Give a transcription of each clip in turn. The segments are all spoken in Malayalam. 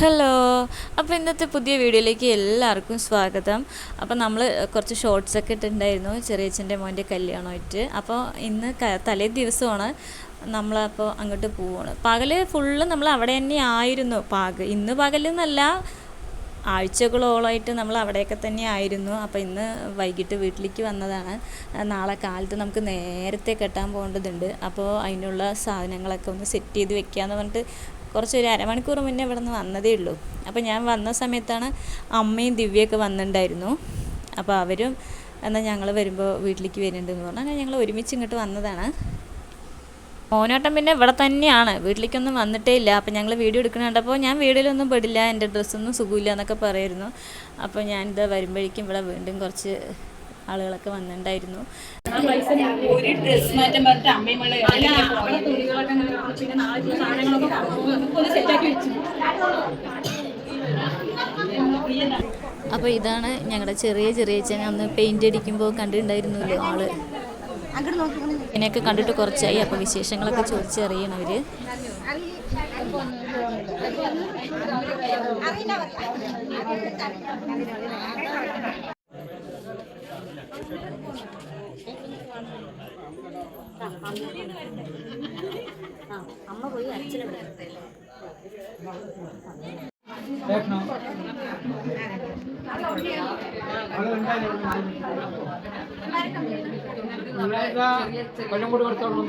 ഹലോ അപ്പോൾ ഇന്നത്തെ പുതിയ വീഡിയോയിലേക്ക് എല്ലാവർക്കും സ്വാഗതം. അപ്പോൾ നമ്മൾ കുറച്ച് ഷോർട്സ് ഒക്കെ ഇട്ടുണ്ടായിരുന്നു ചെറിയച്ഛന്റെ മോന്റെ കല്യാണമായിട്ട്. അപ്പോൾ ഇന്ന് തലേ ദിവസമാണ് നമ്മളപ്പോൾ അങ്ങോട്ട് പോവുകയാണ് പകൽ ഫുള്ള് നമ്മൾ അവിടെ തന്നെ ആയിരുന്നു. പാക് ഇന്ന് പകലെന്നല്ല ആഴ്ചകളോളമായിട്ട് നമ്മൾ അവിടെയൊക്കെ തന്നെ ആയിരുന്നു. അപ്പോൾ ഇന്ന് വൈകിട്ട് വീട്ടിലേക്ക് വന്നതാണ്. നാളെ കാലത്ത് നമുക്ക് നേരത്തെ കെട്ടാൻ പോകേണ്ടതുണ്ട്. അപ്പോൾ അതിനുള്ള സാധനങ്ങളൊക്കെ ഒന്ന് സെറ്റ് ചെയ്ത് വെക്കാമെന്ന് പറഞ്ഞിട്ട് കുറച്ച് ഒരു അരമണിക്കൂർ മുന്നേ ഇവിടെ നിന്ന് വന്നതേ ഉള്ളൂ. അപ്പോൾ ഞാൻ വന്ന സമയത്താണ് അമ്മയും ദിവ്യയൊക്കെ വന്നിട്ടുണ്ടായിരുന്നു. അപ്പോൾ അവരും എന്നാൽ ഞങ്ങൾ വരുമ്പോൾ വീട്ടിലേക്ക് വരുന്നുണ്ടെന്ന് പറഞ്ഞു. അങ്ങനെ ഞങ്ങൾ ഒരുമിച്ച് ഇങ്ങോട്ട് വന്നതാണ്. മോനോട്ടം പിന്നെ ഇവിടെ തന്നെയാണ്. വീട്ടിലേക്കൊന്നും വന്നിട്ടേ ഇല്ല. അപ്പം ഞങ്ങൾ വീഡിയോ എടുക്കണ ഞാൻ വീഡിയോയിലൊന്നും പെടില്ല. എന്റെ ഡ്രസ്സൊന്നും സുഖമില്ല എന്നൊക്കെ പറയായിരുന്നു അപ്പോൾ ഞാനിത് വരുമ്പോഴേക്കും ഇവിടെ വീണ്ടും കുറച്ച് ആളുകളൊക്കെ വന്നിട്ടുണ്ടായിരുന്നു. ഒരു ഡ്രസ് മാറ്റം പറഞ്ഞിട്ട് അമ്മയും വെച്ചു. പിന്നെ നാളെ സാധനങ്ങളൊക്കെ ഒന്ന് സെറ്റാക്കി വെച്ചു. അപ്പോൾ ഇതാണ് ഞങ്ങളുടെ ചെറിയ ചെറിയ അച്ഛൻ അന്ന് പെയിന്റ് അടിക്കുമ്പോൾ കണ്ടിട്ടുണ്ടായിരുന്നല്ലോ ആൾ. ഇതിനെയൊക്കെ കണ്ടിട്ട് കുറച്ചായി. അപ്പോൾ വിശേഷങ്ങളൊക്കെ ചോദിച്ചറിയണം അവർ കൊല്ലം കൂടി കൊടുത്തോളൂ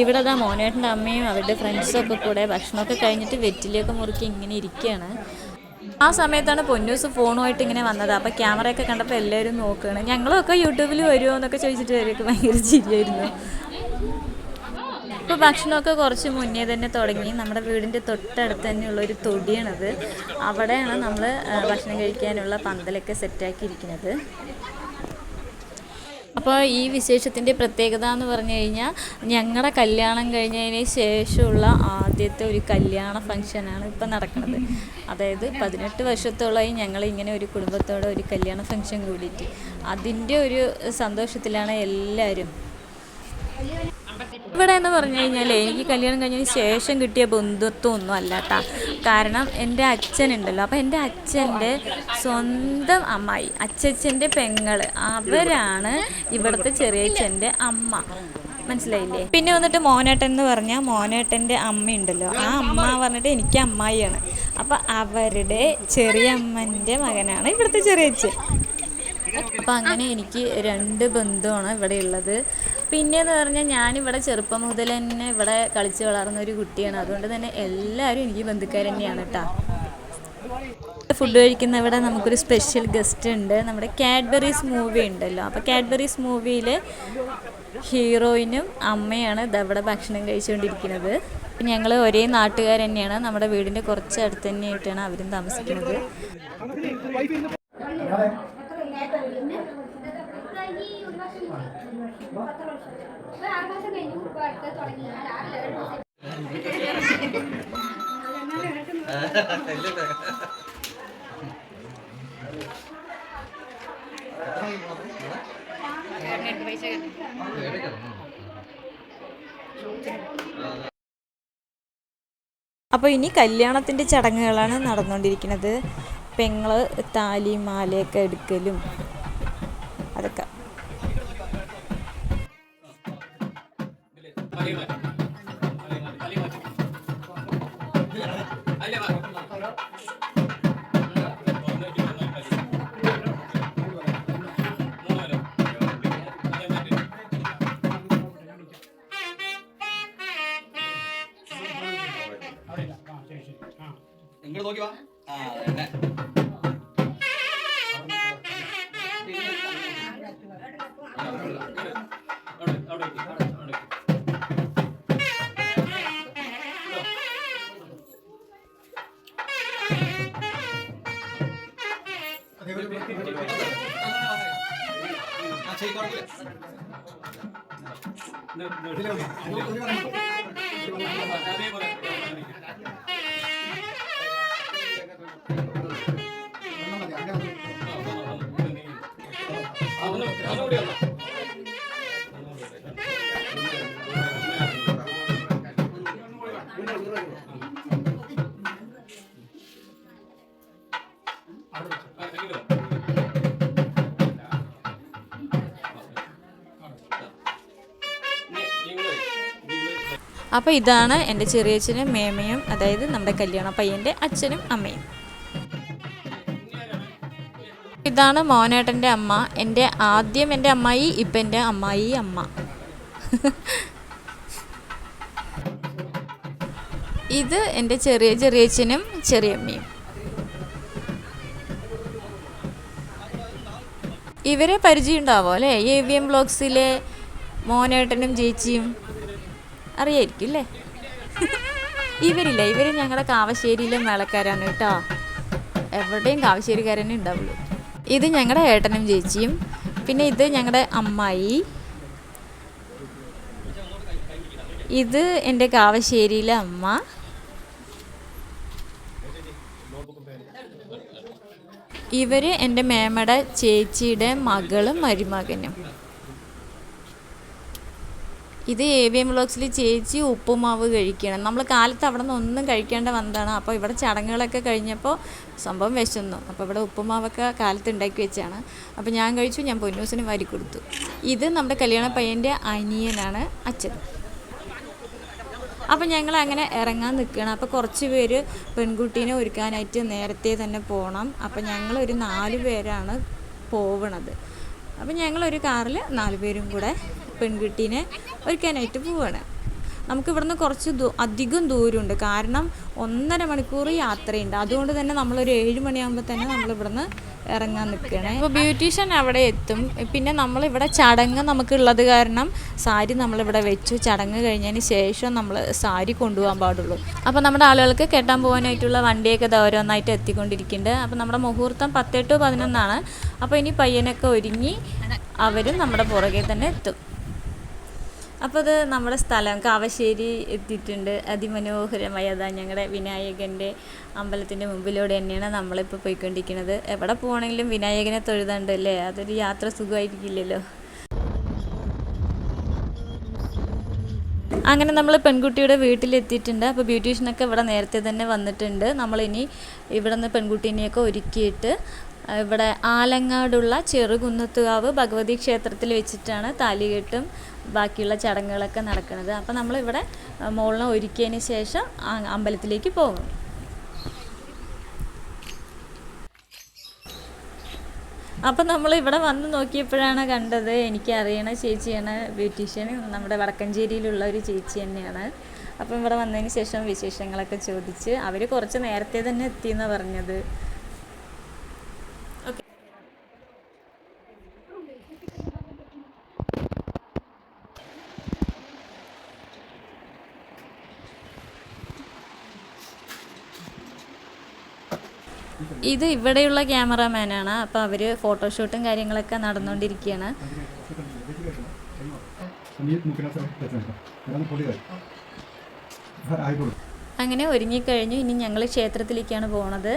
ഇവിടെ ദാ മോനേട്ടന്റെ അമ്മയും അവരുടെ ഫ്രണ്ട്സും ഒക്കെ കൂടെ ഭക്ഷണമൊക്കെ കഴിഞ്ഞിട്ട് വെറ്റിലൊക്കെ മുറുക്കി ഇങ്ങനെ ഇരിക്കുകയാണ്. ആ സമയത്താണ് പൊന്നൂസ് ഫോണുമായിട്ട് ഇങ്ങനെ വന്നത്. അപ്പോൾ ക്യാമറയൊക്കെ കണ്ടപ്പോൾ എല്ലാവരും നോക്കുകയാണ്. ഞങ്ങളൊക്കെ യൂട്യൂബിൽ വരുമോ എന്നൊക്കെ ചോദിച്ചിട്ട് അവരൊക്കെ ഭയങ്കര ചിരിയായിരുന്നു. ഇപ്പോൾ ഭക്ഷണമൊക്കെ കുറച്ച് മുന്നേ തന്നെ തുടങ്ങി. നമ്മുടെ വീടിന്റെ തൊട്ടടുത്ത് തന്നെയുള്ള ഒരു തൊടിയാണത്. അവിടെയാണ് നമ്മൾ ഭക്ഷണം കഴിക്കാനുള്ള പന്തലൊക്കെ സെറ്റാക്കിയിരിക്കുന്നത് അപ്പോൾ ഈ വിശേഷത്തിന്റെ പ്രത്യേകത എന്ന് പറഞ്ഞു കഴിഞ്ഞാൽ ഞങ്ങളുടെ കല്യാണം കഴിഞ്ഞതിന് ശേഷമുള്ള ആദ്യത്തെ ഒരു കല്യാണ ഫംഗ്ഷനാണ് ഇപ്പം നടക്കുന്നത് അതായത് പതിനെട്ട് വർഷത്തോളമായി ഞങ്ങൾ ഇങ്ങനെ ഒരു കുടുംബത്തോടെ ഒരു കല്യാണ ഫംഗ്ഷൻ കൂടിയിട്ട്. അതിന്റെ ഒരു സന്തോഷത്തിലാണ് എല്ലാവരും ഇവിടെ എന്ന് പറഞ്ഞു കഴിഞ്ഞാൽ എനിക്ക് കല്യാണം കഴിഞ്ഞതിന് ശേഷം കിട്ടിയ ബന്ധുത്വം ഒന്നും അല്ല കേട്ടോ കാരണം എന്റെ അച്ഛനുണ്ടല്ലോ. അപ്പോൾ എന്റെ അച്ഛന്റെ സ്വന്തം അമ്മായി അച്ഛച്ചന്റെ പെങ്ങൾ അവരാണ് ഇവിടുത്തെ ചെറിയച്ഛന്റെ അമ്മ. മനസ്സിലായില്ലേ? പിന്നെ വന്നിട്ട് മോനേട്ടൻ എന്ന് പറഞ്ഞാൽ മോനേട്ടന്റെ അമ്മയുണ്ടല്ലോ. ആ അമ്മ പറഞ്ഞിട്ട് എനിക്ക് അമ്മായിയാണ്. അപ്പം അവരുടെ ചെറിയ അമ്മന്റെ മകനാണ് ഇവിടുത്തെ ചെറിയച്ഛൻ. അപ്പം അങ്ങനെ എനിക്ക് രണ്ട് ബന്ധുവാണ് ഇവിടെ ഉള്ളത് പിന്നെയെന്ന് പറഞ്ഞാൽ ഞാനിവിടെ ചെറുപ്പം മുതൽ തന്നെ ഇവിടെ കളിച്ച് വളർന്ന ഒരു കുട്ടിയാണ് അതുകൊണ്ട് തന്നെ എല്ലാവരും എനിക്ക് ബന്ധുക്കാർ തന്നെയാണ് കേട്ടോ ഫുഡ് കഴിക്കുന്ന ഇവിടെ നമുക്കൊരു സ്പെഷ്യൽ ഗസ്റ്റ് ഉണ്ട് നമ്മുടെ കാഡ്ബറീസ് മൂവി ഉണ്ടല്ലോ അപ്പോൾ കാഡ്ബറീസ് മൂവിയിൽ ഹീറോയിനും അമ്മയാണ് ഇതവിടെ ഭക്ഷണം കഴിച്ചുകൊണ്ടിരിക്കുന്നത് ഞങ്ങൾ ഒരേ നാട്ടുകാർ തന്നെയാണ് നമ്മുടെ വീടിന്റെ കുറച്ച് അടുത്ത് തന്നെയായിട്ടാണ് അവരും താമസിക്കുന്നത് അപ്പോൾ ഇനി കല്യാണത്തിന്റെ ചടങ്ങുകളാണ് നടന്നുകൊണ്ടിരിക്കുന്നത്. പെങ്ങൾ താലി മാലയൊക്കെ എടുക്കലും அதே போல അപ്പോൾ ഇതാണ് എന്റെ ചെറിയച്ഛനും മേമയും അതായത് നമ്മുടെ കല്യാണ പയ്യന്റെ അച്ഛനും അമ്മയും. ഇതാണ് മോനേട്ടന്റെ അമ്മ എന്റെ ആദ്യം എന്റെ അമ്മായി ഇപ്പം എന്റെ അമ്മായി അമ്മ. ഇത് എന്റെ ചെറിയ ചെറിയച്ഛനും ചെറിയമ്മയും. ഇവരെ പരിചയം ഉണ്ടാവോ അല്ലേ? എ വി എം ബ്ലോഗ്സിലെ മോനേട്ടനും ചേച്ചിയും. അറിയായിരിക്കും അല്ലേ ഇവരില്ല ഇവർ ഞങ്ങളുടെ കാവശ്ശേരിയിലെ മേളക്കാരാണ് കേട്ടോ. എവിടെയും കാവശ്ശേരിക്കാരനെ ഉണ്ടാവുള്ളൂ. ഇത് ഞങ്ങളുടെ ഏട്ടനും ചേച്ചിയും പിന്നെ ഇത് ഞങ്ങളുടെ അമ്മായി. ഇത് എന്റെ കാവശ്ശേരിയിലെ അമ്മ. ഇവർ എന്റെ മേമയുടെ ചേച്ചിയുടെ മകളും മരുമകനും. ഇത് എ വി എം വ്ളോഗ്സിൽ ചേച്ചി ഉപ്പുമാവ് കഴിക്കണം. നമ്മൾ കാലത്ത് അവിടെ നിന്ന് ഒന്നും കഴിക്കേണ്ട വന്നതാണ്. അപ്പോൾ ഇവിടെ ചടങ്ങുകളൊക്കെ കഴിഞ്ഞപ്പോൾ സംഭവം വിശന്നു. അപ്പോൾ ഇവിടെ ഉപ്പുമാവൊക്കെ കാലത്ത് ഉണ്ടാക്കി വെച്ചാണ്. അപ്പോൾ ഞാൻ കഴിച്ചു ഞാൻ പൊന്നൂസിന് വരി കൊടുത്തു. ഇത് നമ്മുടെ കല്യാണ പയ്യന്റെ അനിയനാണ് അച്ഛൻ. അപ്പോൾ ഞങ്ങൾ അങ്ങനെ ഇറങ്ങാൻ നിൽക്കുകയാണ് അപ്പോൾ കുറച്ച് പേര് പെൺകുട്ടീനെ ഒരുക്കാനായിട്ട് നേരത്തെ തന്നെ പോകണം അപ്പോൾ ഒരു നാല് പേരാണ് പോവണത്. അപ്പോൾ ഞങ്ങളൊരു കാറിൽ നാല് പേരും കൂടെ പെൺകുട്ടീനെ ഒരുക്കാനായിട്ട് പോവുകയാണ് നമുക്ക് ഇവിടുന്ന് കുറച്ച് ദൂ അധികം ദൂരമുണ്ട്. കാരണം ഒന്നര മണിക്കൂർ യാത്രയുണ്ട്. അതുകൊണ്ട് തന്നെ നമ്മളൊരു ഏഴ് മണിയാകുമ്പോൾ തന്നെ നമ്മൾ ഇവിടുന്ന് ഇറങ്ങാൻ നിൽക്കുകയാണ് അപ്പോൾ ബ്യൂട്ടീഷ്യൻ അവിടെ എത്തും. പിന്നെ നമ്മളിവിടെ ചടങ്ങ് നമുക്കുള്ളത് കാരണം സാരി നമ്മളിവിടെ വെച്ചു. ചടങ്ങ് കഴിഞ്ഞതിന് ശേഷം നമ്മൾ സാരി കൊണ്ടുപോകാൻ പാടുള്ളൂ. അപ്പോൾ നമ്മുടെ ആളുകൾക്ക് കെട്ടാൻ പോകാനായിട്ടുള്ള വണ്ടിയൊക്കെ ഓരോന്നായിട്ട് എത്തിക്കൊണ്ടിരിക്കുന്നുണ്ട്. അപ്പോൾ നമ്മുടെ മുഹൂർത്തം പത്തെട്ട് പതിനൊന്നാണ്. അപ്പോൾ ഇനി പയ്യനൊക്കെ ഒരുങ്ങി അവരും നമ്മുടെ പുറകെ തന്നെ എത്തും. അപ്പോൾ അത് നമ്മുടെ സ്ഥലം കാവശ്ശേരി എത്തിയിട്ടുണ്ട്. അതിമനോഹരമായ അതാ ഞങ്ങളുടെ വിനായകന്റെ അമ്പലത്തിന്റെ മുമ്പിലൂടെ തന്നെയാണ് നമ്മളിപ്പോൾ പോയിക്കൊണ്ടിരിക്കുന്നത്. എവിടെ പോകണമെങ്കിലും വിനായകനെ തൊഴുതുണ്ടല്ലേ അതൊരു യാത്ര സുഖമായിരിക്കില്ലല്ലോ. അങ്ങനെ നമ്മൾ പെൺകുട്ടിയുടെ വീട്ടിലെത്തിയിട്ടുണ്ട്. അപ്പോൾ ബ്യൂട്ടീഷ്യനൊക്കെ ഇവിടെ നേരത്തെ തന്നെ വന്നിട്ടുണ്ട്. നമ്മളിനി ഇവിടെ നിന്ന് പെൺകുട്ടീനെയൊക്കെ ഒരുക്കിയിട്ട് ഇവിടെ ആലങ്ങാടുള്ള ചെറുകുന്നത്തുകാവ് ഭഗവതി ക്ഷേത്രത്തിൽ വെച്ചിട്ടാണ് താലികെട്ടും ബാക്കിയുള്ള ചടങ്ങുകളൊക്കെ നടക്കുന്നത്. അപ്പോൾ നമ്മളിവിടെ മോളിനെ ഒരുക്കിയതിന് ശേഷം അമ്പലത്തിലേക്ക് പോകും. അപ്പം നമ്മൾ ഇവിടെ വന്ന് നോക്കിയപ്പോഴാണ് കണ്ടത് എനിക്കറിയണ ചേച്ചിയാണ് ബ്യൂട്ടീഷ്യൻ. നമ്മുടെ വടക്കഞ്ചേരിയിലുള്ള ഒരു ചേച്ചി തന്നെയാണ്. അപ്പം ഇവിടെ വന്നതിന് ശേഷം വിശേഷങ്ങളൊക്കെ ചോദിച്ച് അവർ കുറച്ച് നേരത്തെ തന്നെ എത്തിയെന്നാണ് പറഞ്ഞത്. ഇത് ഇവിടെയുള്ള ക്യാമറാമാനാണ്. അപ്പോൾ അവർ ഫോട്ടോഷൂട്ടും കാര്യങ്ങളൊക്കെ നടന്നുകൊണ്ടിരിക്കുകയാണ് അങ്ങനെ ഒരുങ്ങിക്കഴിഞ്ഞു. ഇനി ഞങ്ങൾ ക്ഷേത്രത്തിലേക്കാണ് പോണത്.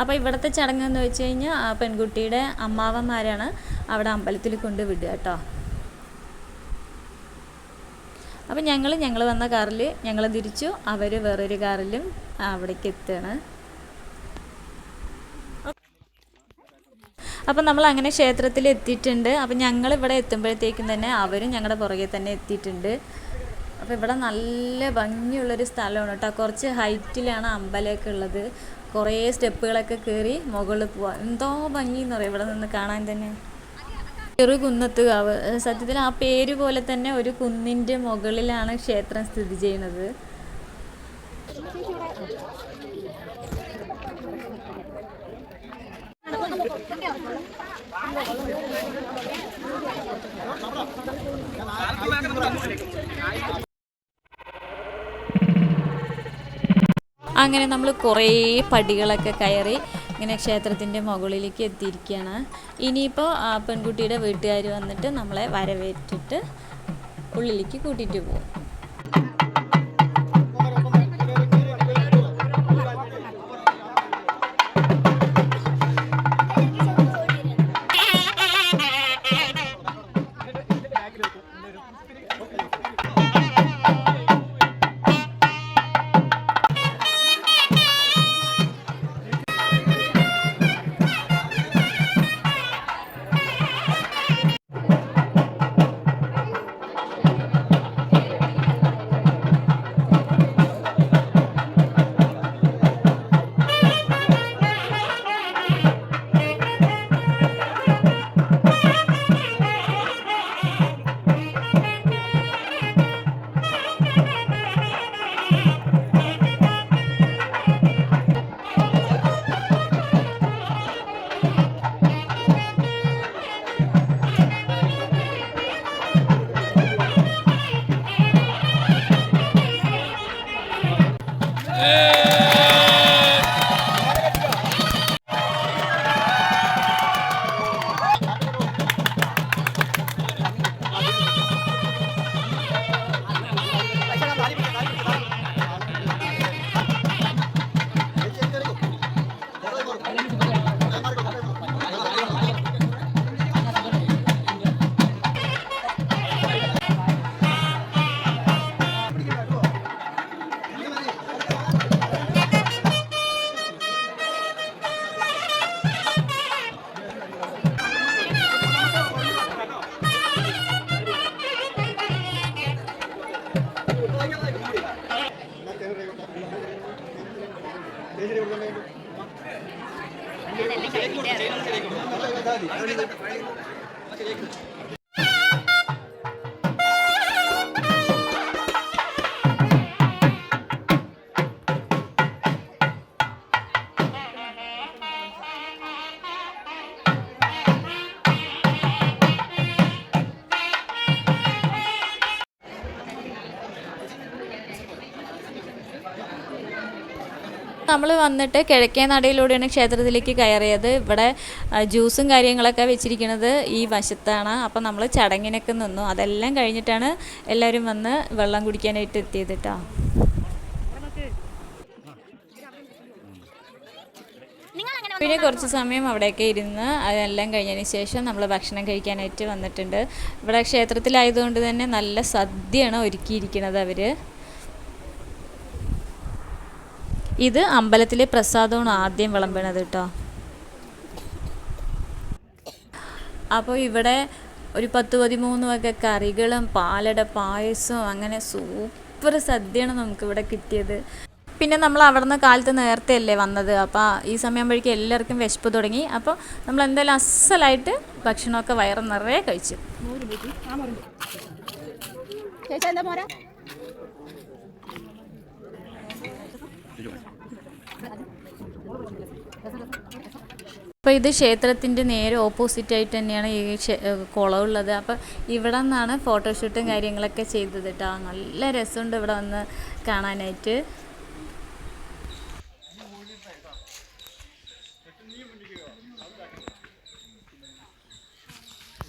അപ്പോൾ ഇവിടുത്തെ ചടങ്ങ് എന്ന് വെച്ച് കഴിഞ്ഞാൽ ആ പെൺകുട്ടിയുടെ അമ്മാവന്മാരാണ് അവിടെ അമ്പലത്തിൽ കൊണ്ട് വിടുക കേട്ടോ. അപ്പോൾ ഞങ്ങൾ ഞങ്ങൾ വന്ന കാറിൽ ഞങ്ങൾ തിരിച്ചു. അവർ വേറൊരു കാറിലും അവിടേക്ക് എത്തുകയാണ്. അപ്പം നമ്മൾ അങ്ങനെ ക്ഷേത്രത്തിൽ എത്തിയിട്ടുണ്ട്. അപ്പം ഞങ്ങൾ ഇവിടെ എത്തുമ്പോഴത്തേക്കും തന്നെ അവരും ഞങ്ങളുടെ പുറകെ തന്നെ എത്തിയിട്ടുണ്ട്. അപ്പോൾ ഇവിടെ നല്ല ഭംഗിയുള്ളൊരു സ്ഥലമാണ് കേട്ടോ. കുറച്ച് ഹൈറ്റിലാണ് അമ്പലമൊക്കെ ഉള്ളത്. കുറേ സ്റ്റെപ്പുകളൊക്കെ കയറി മുകളിൽ പോവാം. എന്തോ ഭംഗി എന്ന് പറയും ഇവിടെ നിന്ന് കാണാൻ തന്നെ. ചെറു കുന്നത്തുകാവ് സത്യത്തിൽ ആ പേര് പോലെ തന്നെ ഒരു കുന്നിന്റെ മുകളിലാണ് ക്ഷേത്രം സ്ഥിതി ചെയ്യുന്നത്. അങ്ങനെ നമ്മൾ കുറേ പടികളൊക്കെ കയറി ഇങ്ങനെ ക്ഷേത്രത്തിന്റെ മുകളിലേക്ക് എത്തിയിരിക്കുകയാണ്. ഇനിയിപ്പോൾ പെൺകുട്ടിയുടെ വീട്ടുകാർ വന്നിട്ട് നമ്മളെ വരവേറ്റിട്ട് ഉള്ളിലേക്ക് കൂട്ടിയിട്ട് പോകും ಲಿಖಾಯಿದೆ നമ്മൾ വന്നിട്ട് കിഴക്കേ നടയിലൂടെയാണ് ക്ഷേത്രത്തിലേക്ക് കയറിയത്. ഇവിടെ ജ്യൂസും കാര്യങ്ങളൊക്കെ വെച്ചിരിക്കുന്നത് ഈ വശത്താണ്. അപ്പം നമ്മൾ ചടങ്ങിനൊക്കെ നിന്നു. അതെല്ലാം കഴിഞ്ഞിട്ടാണ് എല്ലാവരും വന്ന് വെള്ളം കുടിക്കാനായിട്ട് എത്തിയത് കേട്ടോ പിന്നെ കുറച്ച് സമയം അവിടെയൊക്കെ ഇരുന്ന് അതെല്ലാം കഴിഞ്ഞതിന് ശേഷം നമ്മൾ ഭക്ഷണം കഴിക്കാനായിട്ട് വന്നിട്ടുണ്ട്. ഇവിടെ ക്ഷേത്രത്തിലായതുകൊണ്ട് തന്നെ നല്ല സദ്യയാണ് ഒരുക്കിയിരിക്കുന്നത് അവർ ഇത് അമ്പലത്തിലെ പ്രസാദമാണ് ആദ്യം വിളമ്പണത് കേട്ടോ. അപ്പോൾ ഇവിടെ ഒരു പത്ത് പതിമൂന്ന് വക കറികളും പാലട പായസവും അങ്ങനെ സൂപ്പർ സദ്യയാണ് നമുക്കിവിടെ കിട്ടിയത്. പിന്നെ നമ്മൾ അവിടെ നിന്ന് കാലത്ത് നേരത്തെ അല്ലേ വന്നത്? അപ്പോൾ ഈ സമയമാകുമ്പോഴേക്കും എല്ലാവർക്കും വിശപ്പ് തുടങ്ങി. അപ്പോൾ നമ്മൾ എന്തായാലും അസലായിട്ട് ഭക്ഷണമൊക്കെ വയറ് നിറയെ കഴിച്ചു. ചേച്ചാ എന്താ പോരാ അപ്പോൾ ഇത് ക്ഷേത്രത്തിന്റെ നേരെ ഓപ്പോസിറ്റ് ആയിട്ട് തന്നെയാണ് ഈ കുളമുള്ളത് അപ്പോൾ ഇവിടെ നിന്നാണ് ഫോട്ടോഷൂട്ടും കാര്യങ്ങളൊക്കെ ചെയ്തത് കേട്ടോ നല്ല രസമുണ്ട് ഇവിടെ വന്ന് കാണാനായിട്ട്.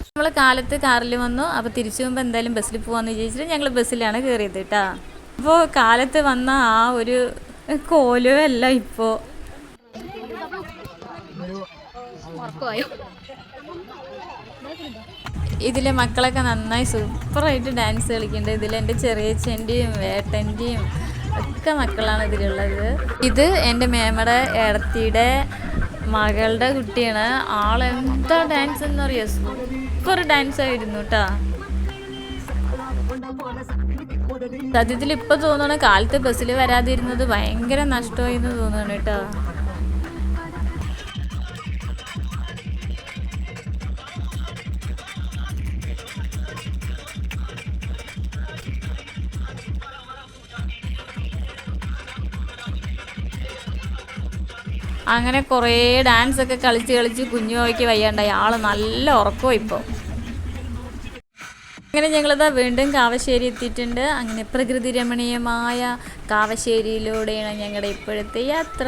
നമ്മൾ കാലത്ത് കാറിൽ വന്നു. അപ്പോൾ തിരിച്ചു പോകുമ്പോൾ എന്തായാലും ബസ്സിൽ പോകാമെന്ന് വിചാരിച്ചിട്ട് ഞങ്ങൾ ബസ്സിലാണ് കയറിയത് കേട്ടോ അപ്പോൾ കാലത്ത് വന്ന ആ ഒരു കോലും ഇപ്പോ. ഇപ്പോൾ ഇതിലെ മക്കളൊക്കെ നന്നായി സൂപ്പറായിട്ട് ഡാൻസ് കളിക്കുന്നുണ്ട്. ഇതിൽ എന്റെ ചെറിയച്ഛന്റെയും ഏട്ടന്റെയും ഒക്കെ മക്കളാണ് ഇതിലുള്ളത്. ഇത് എന്റെ മേമയുടെ ഇടത്തിയുടെ മകളുടെ കുട്ടിയാണ്. ആളെന്താ ഡാൻസ് എന്ന് പറയുക സൂപ്പർ ഡാൻസ് ആയിരുന്നു കേട്ടോ. സത്യത്തിൽ ഇപ്പൊ തോന്നണ കാലത്ത് ബസ്സിൽ വരാതിരുന്നത് ഭയങ്കര നഷ്ടമായി എന്ന് തോന്നുന്നു കേട്ടോ. അങ്ങനെ കുറേ ഡാൻസ് ഒക്കെ കളിച്ച് കളിച്ച് കുഞ്ഞു വയ്ക്ക് വയ്യാണ്ടായി. ആൾ നല്ല ഉറക്കവും ഇപ്പോൾ അങ്ങനെ ഞങ്ങളിതാ വീണ്ടും കാവശ്ശേരി എത്തിയിട്ടുണ്ട്. അങ്ങനെ പ്രകൃതി രമണീയമായ കാവശ്ശേരിയിലൂടെയാണ് ഞങ്ങളുടെ ഇപ്പോഴത്തെ യാത്ര.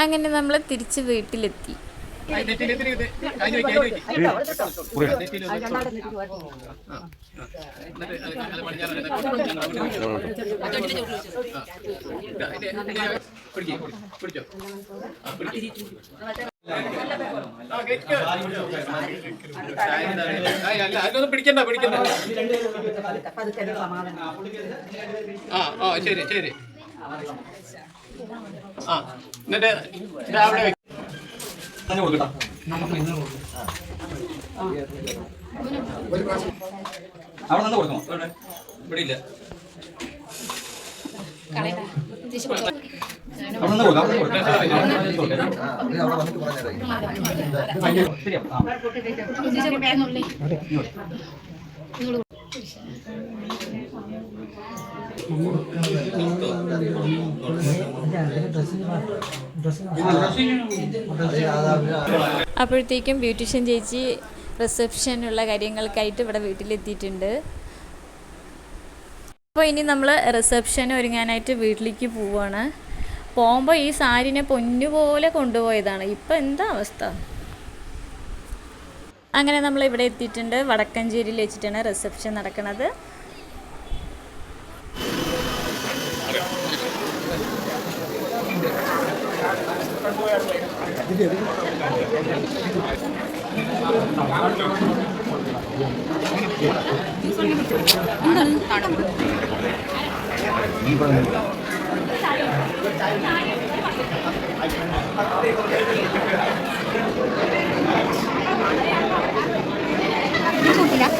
അങ്ങനെ നമ്മൾ തിരിച്ച് വീട്ടിലെത്തി. പിടിക്കണ്ട പിടിക്കണ്ട ആ ആ ശരി ശരി. ആ എന്നിട്ട് രാവിലെ അവിടെ നിന്ന് കൊടുക്കണം. ഇവിടെ ഇല്ല. അവിടെ നിന്ന് കൊടുക്കാം ശരിയാ. അപ്പോഴത്തേക്കും ബ്യൂട്ടീഷ്യൻ ചേച്ചി റിസപ്ഷനുള്ള കാര്യങ്ങൾക്കായിട്ട് ഇവിടെ വീട്ടിലെത്തിയിട്ടുണ്ട്. അപ്പോൾ ഇനി നമ്മൾ റിസപ്ഷൻ ഒരുങ്ങാനായിട്ട് വീട്ടിലേക്ക് പോവുകയാണ് പോകുമ്പോൾ ഈ സാരിനെ പൊന്നുപോലെ കൊണ്ടുപോയതാണ്. ഇപ്പം എന്താ അവസ്ഥ? അങ്ങനെ നമ്മൾ ഇവിടെ എത്തിയിട്ടുണ്ട്. വടക്കഞ്ചേരിയിൽ വെച്ചിട്ടാണ് റിസപ്ഷൻ നടക്കുന്നത്. എന്താണ്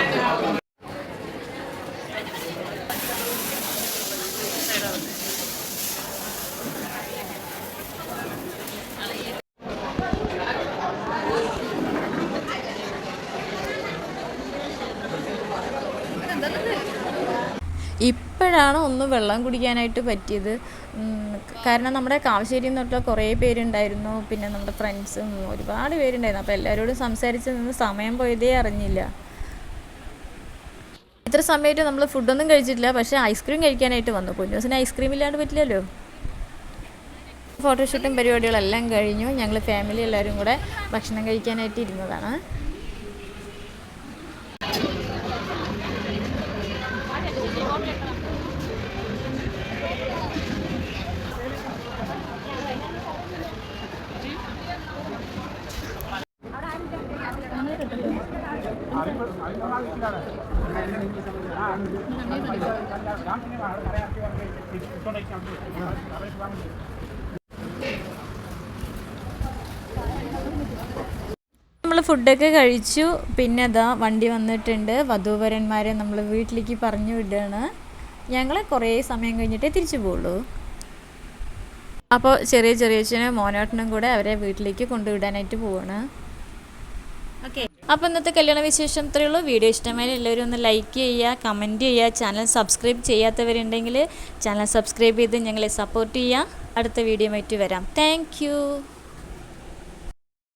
ഒന്ന് വെള്ളം കുടിക്കാനായിട്ട് പറ്റിയത്. കാരണം നമ്മുടെ കാവശ്ശേരിയിൽ പറഞ്ഞാൽ കുറേ പേരുണ്ടായിരുന്നു. പിന്നെ നമ്മുടെ ഫ്രണ്ട്സും ഒരുപാട് പേരുണ്ടായിരുന്നു. അപ്പോൾ എല്ലാവരോടും സംസാരിച്ച് നിന്ന് സമയം പോയതേ അറിഞ്ഞില്ല. ഇത്ര സമയമായിട്ട് നമ്മൾ ഫുഡൊന്നും കഴിച്ചിട്ടില്ല. പക്ഷേ ഐസ്ക്രീം കഴിക്കാനായിട്ട് വന്നു. കുഞ്ഞൂസിന് ഐസ്ക്രീം ഇല്ലാണ്ട് പറ്റില്ലല്ലോ. ഫോട്ടോഷൂട്ടും പരിപാടികളെല്ലാം കഴിഞ്ഞു. ഞങ്ങൾ ഫാമിലി എല്ലാവരും കൂടെ ഭക്ഷണം കഴിക്കാനായിട്ട് ഇരുന്നതാണ്. നമ്മൾ ഫുഡൊക്കെ കഴിച്ചു. പിന്നെ അതാ വണ്ടി വന്നിട്ടുണ്ട്. വധൂവരന്മാരെ നമ്മൾ വീട്ടിലേക്ക് പറഞ്ഞു വിടുകയാണ് ഞങ്ങൾ കുറേ സമയം കഴിഞ്ഞിട്ടേ തിരിച്ചു പോകുള്ളൂ അപ്പോൾ ചെറിയ ചെറിയച്ഛനും മോനോട്ടനും കൂടെ അവരെ വീട്ടിലേക്ക് കൊണ്ടുവിടാനായിട്ട് പോവാണ്. അപ്പോൾ ഇന്നത്തെ കല്യാണ വിശേഷം ഇത്രയേ ഉള്ളൂ. വീഡിയോ ഇഷ്ടമായാലും എല്ലാവരും ഒന്ന് ലൈക്ക് ചെയ്യുക കമന്റ് ചെയ്യുക ചാനൽ സബ്സ്ക്രൈബ് ചെയ്യാത്തവരുണ്ടെങ്കിൽ ചാനൽ സബ്സ്ക്രൈബ് ചെയ്ത് ഞങ്ങളെ സപ്പോർട്ട് ചെയ്യുക. അടുത്ത വീഡിയോ ആയിട്ട് വരാം. താങ്ക്